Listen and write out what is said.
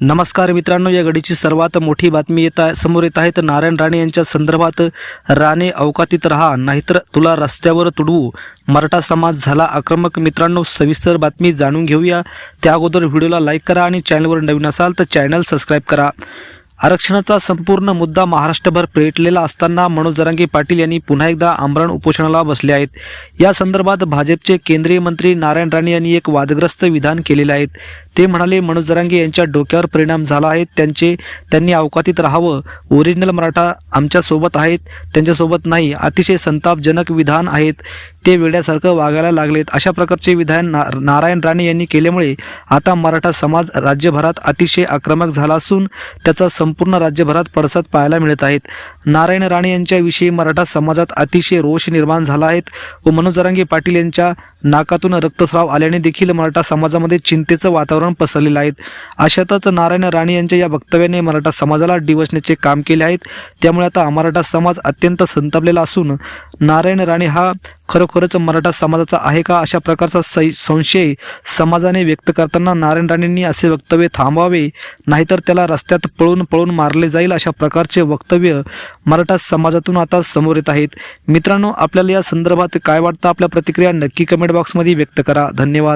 नमस्कार मित्रांनो या घडीची सर्वात मोठी बातमी येत आहे समोर येत आहे तर नारायण राणे यांच्या संदर्भात राणे अवकातीत राहा नाहीतर तुला रस्त्यावर तुडवू. मराठा समाज झाला आक्रमक. मित्रांनो सविस्तर बातमी जाणून घेऊया. त्या अगोदर व्हिडिओला लाईक करा आणि चॅनलवर नवीन असाल तर चॅनल सबस्क्राईब करा. आरक्षणाचा संपूर्ण मुद्दा महाराष्ट्रभर पेटलेला असताना मनोज जरांगे पाटील यांनी पुन्हा एकदा आमरण उपोषणाला बसले आहेत. या संदर्भात भाजपचे केंद्रीय मंत्री नारायण राणे यांनी एक वादग्रस्त विधान केलेले आहेत ते म्हणाले मनोज जरांगे यांच्या डोक्यावर परिणाम झाला आहे. त्यांचे त्यांनी अवकातीत राहावं. ओरिजिनल मराठा आमच्यासोबत आहेत. त्यांच्यासोबत नाही. अतिशय संतापजनक विधान आहेत. ते वेड्यासारखं वागायला लागलेत. अशा प्रकारचे विधान ना नारायण राणे यांनी केल्यामुळे आता मराठा समाज राज्यभरात अतिशय आक्रमक झाला असून त्याचा संपूर्ण राज्यभरात पडसाद पाहायला मिळत आहेत. नारायण राणे यांच्याविषयी मराठा समाजात अतिशय रोष निर्माण झाला आहे व मनोज जरांगे पाटील यांच्या नाकातून रक्तस्राव आल्याने देखील मराठा समाजामध्ये चिंतेचं वातावरण पसरलेलं आहे अशातच नारायण राणे यांच्या या वक्तव्याने मराठा समाजाला डिवसण्याचे काम केले आहेत. त्यामुळे आता मराठा समाज अत्यंत संतापलेला असून नारायण राणे हा खरोखरच मराठा समाजाचा आहे का अशा प्रकारचा संशय समाजाने व्यक्त करताना नारायण राणेंनी असे वक्तव्य थांबवावे? नाहीतर त्याला रस्त्यात पळून पळून मारले जाईल अशा प्रकारचे वक्तव्य मराठा समाजातून आता समोर येत आहेत. मित्रांनो आपल्याला या संदर्भात काय वाटतं? आपल्या प्रतिक्रिया नक्की कमेंट बॉक्समध्ये व्यक्त करा. धन्यवाद.